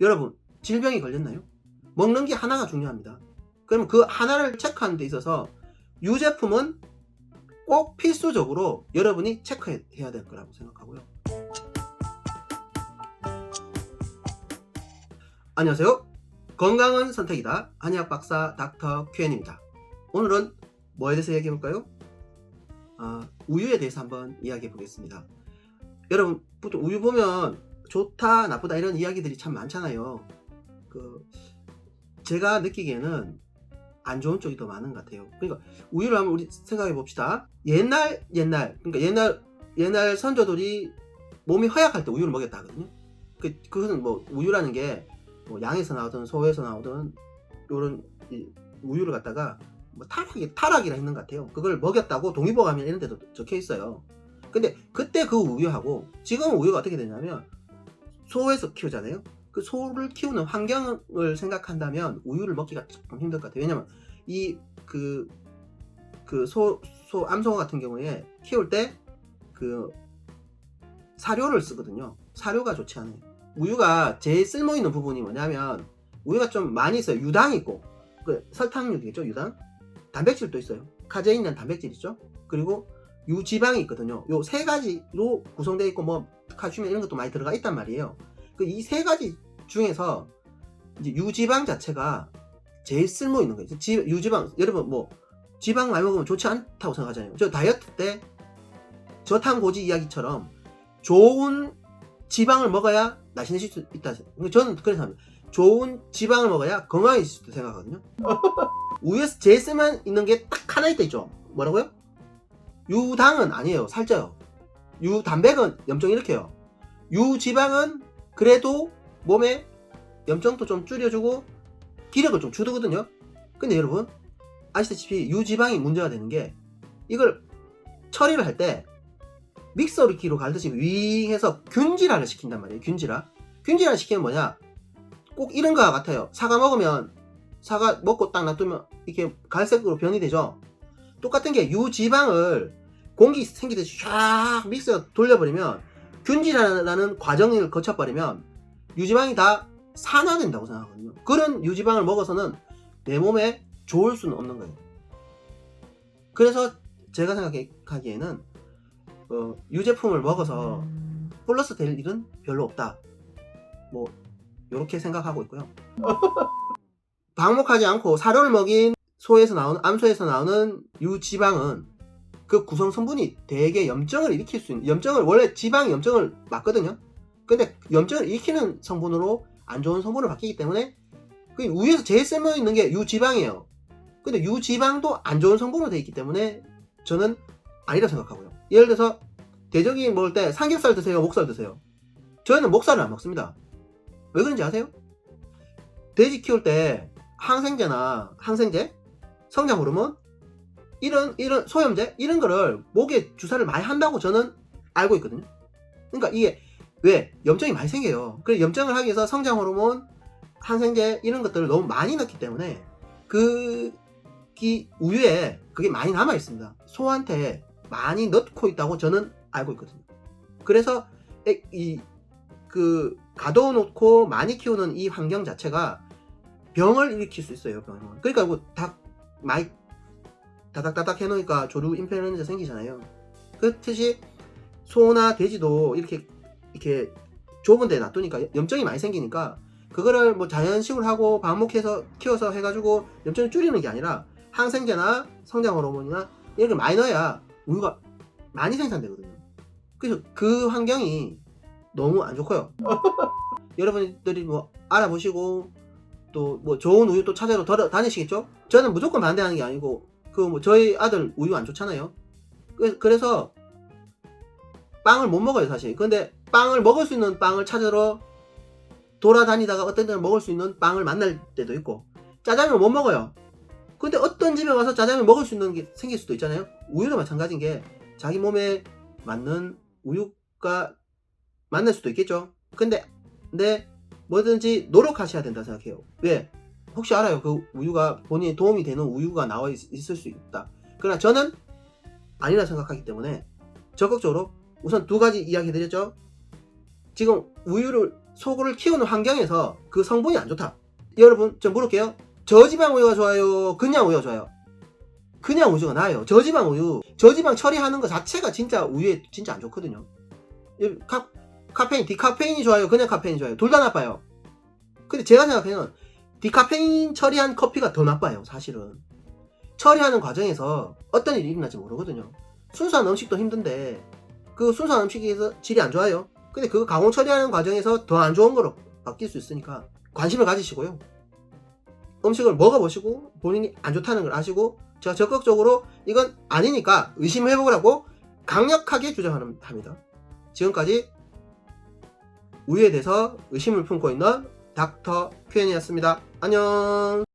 여러분 질병이 걸렸나요? 먹는 게 하나가 중요합니다. 그럼 그 하나를 체크하는 데 있어서 유제품은 꼭 필수적으로 여러분이 체크해야 될 거라고 생각하고요. 안녕하세요. 건강은 선택이다. 한의학 박사 닥터 큐엔입니다. 오늘은 뭐에 대해서 이야기해 볼까요? 아, 우유에 대해서 한번 이야기해 보겠습니다. 여러분, 보통 우유 보면 좋다, 나쁘다 이런 이야기들이 참 많잖아요. 그 제가 느끼기에는 안 좋은 쪽이 더 많은 것 같아요. 그러니까 우유를 한번 우리 생각해 봅시다. 옛날 옛날 그러니까 옛날 옛날 선조들이 몸이 허약할 때 우유를 먹였다 하거든요. 그 그것은 뭐 우유라는 게 뭐 양에서 나오든 소에서 나오든 요런 이 우유를 갖다가 뭐 타락이 타락이라 했는 것 같아요. 그걸 먹였다고 동의보감이나 이런 데도 적혀 있어요. 근데 그때 그 우유하고 지금 우유가 어떻게 되냐면 소에서 키우잖아요. 그 소를 키우는 환경을 생각한다면 우유를 먹기가 조금 힘들 것 같아요. 왜냐면 이 그 그 소 소 암소 같은 경우에 키울 때 그 사료를 쓰거든요. 사료가 좋지 않아요. 우유가 제일 쓸모 있는 부분이 뭐냐면 우유가 좀 많이 있어요. 유당이 있고 그 설탕류겠죠, 유당. 단백질도 있어요. 카제인이라는 단백질 있죠. 그리고 유지방이 있거든요. 요 세 가지로 구성되어 있고 뭐 칼슘 이런 것도 많이 들어가 있단 말이에요. 그 이 세 가지 중에서 이제 유지방 자체가 제일 쓸모 있는 거예요. 지, 유지방 여러분 뭐 지방 많이 먹으면 좋지 않다고 생각하잖아요. 저 다이어트 때 저탄고지 이야기처럼 좋은 지방을 먹어야 날씬해질 수 있다. 저는 그래서 합니다. 좋은 지방을 먹어야 건강해질 수 있다 생각하거든요. 우유에서 제일 쓸만 있는 게 딱 하나 있다 있죠. 뭐라고요? 유당은 아니에요. 살쪄요. 유단백은 염증 일으켜요. 유지방은 그래도 몸에 염증도 좀 줄여주고 기력을 좀 주거든요. 근데 여러분 아시다시피 유지방이 문제가 되는 게 이걸 처리를 할 때 믹서기로 갈듯이 윙해서 균질화를 시킨단 말이에요. 균질화. 균질화 시키면 뭐냐? 꼭 이런 거와 같아요. 사과 먹으면 사과 먹고 딱 놔두면 이렇게 갈색으로 변이 되죠. 똑같은 게 유지방을 공기 생기듯이 쫙 믹서 돌려버리면 균질화라는 과정을 거쳐버리면 유지방이 다 산화된다고 생각하거든요. 그런 유지방을 먹어서는 내 몸에 좋을 수는 없는 거예요. 그래서 제가 생각하기에는 어, 유제품을 먹어서 플러스 될 일은 별로 없다. 뭐 이렇게 생각하고 있고요. 방목하지 않고 사료를 먹인 소에서 나오는 암소에서 나오는 유지방은 그 구성 성분이 대개 염증을 일으킬 수 있는 염증을 원래 지방이 염증을 막거든요. 근데 염증을 일으키는 성분으로 안 좋은 성분을 바뀌기 때문에 그 우유에서 제일 쓸모 있는 게 유지방이에요. 근데 유지방도 안 좋은 성분으로 되어 있기 때문에 저는 아니라 생각하고요. 예를 들어서 대적이 먹을 때 삼겹살 드세요, 목살 드세요. 저희는 목살을 안 먹습니다. 왜 그런지 아세요? 돼지 키울 때 항생제나 항생제, 성장 호르몬 이런 이런 소염제 이런 거를 목에 주사를 많이 한다고 저는 알고 있거든요. 그러니까 이게 왜 염증이 많이 생겨요. 그래 염증을 하기 위해서 성장 호르몬, 항생제 이런 것들을 너무 많이 넣기 때문에 그이 우유에 그게 많이 남아 있습니다. 소한테 많이 넣고 있다고 저는 알고 있거든요. 그래서 이 그 가둬 놓고 많이 키우는 이 환경 자체가 병을 일으킬 수 있어요. 병을. 그러니까 뭐 닭 많이 다닥다닥 해놓으니까 조류 인플루엔자 생기잖아요. 그렇듯이 소나 돼지도 이렇게 이렇게 좁은 데 놔두니까 염증이 많이 생기니까 그거를 뭐 자연식으로 하고 방목해서 키워서 해가지고 염증을 줄이는 게 아니라 항생제나 성장 호르몬이나 이런 걸 많이 넣어야 우유가 많이 생산되거든요. 그래서 그 환경이 너무 안 좋고요. 여러분들이 뭐 알아보시고 또 뭐 좋은 우유 또 돌아 다니시겠죠? 저는 무조건 반대하는 게 아니고 그 뭐 저희 아들 우유 안 좋잖아요. 그- 그래서 빵을 못 먹어요 사실. 근데 빵을 먹을 수 있는 빵을 찾으러 돌아다니다가 어떤 데는 먹을 수 있는 빵을 만날 때도 있고 짜장면 못 먹어요. 근데 어떤 집에 와서 짜장면 먹을 수 있는 게 생길 수도 있잖아요. 우유도 마찬가지인 게 자기 몸에 맞는 우유가 만날 수도 있겠죠. 근데 근데 뭐든지 노력하셔야 된다 생각해요. 왜? 혹시 알아요? 그 우유가 본인에 도움이 되는 우유가 나와 있, 있을 수 있다. 그러나 저는 아니라 생각하기 때문에 적극적으로 우선 두 가지 이야기 드렸죠. 지금 우유를 소고를 키우는 환경에서 그 성분이 안 좋다. 여러분 좀 물을게요. 저지방 우유가 좋아요? 그냥 우유가 좋아요? 그냥 우유가 나아요. 저지방 우유. 저지방 처리하는 것 자체가 진짜 우유에 진짜 안 좋거든요. 이 카, 카페인, 디카페인이 좋아요? 그냥 카페인이 좋아요? 둘 다 나빠요. 근데 제가 생각해는 디카페인 처리한 커피가 더 나빠요, 사실은. 처리하는 과정에서 어떤 일이 일어날지 모르거든요. 순수한 음식도 힘든데 그 순수한 음식에서 질이 안 좋아요. 근데 그 가공 처리하는 과정에서 더 안 좋은 거로 바뀔 수 있으니까 관심을 가지시고요. 음식을 먹어보시고 본인이 안 좋다는 걸 아시고 제가 적극적으로 이건 아니니까 의심해보라고 강력하게 주장합니다. 지금까지 우유에 대해서 의심을 품고 있는 닥터 큐엔이었습니다. 안녕.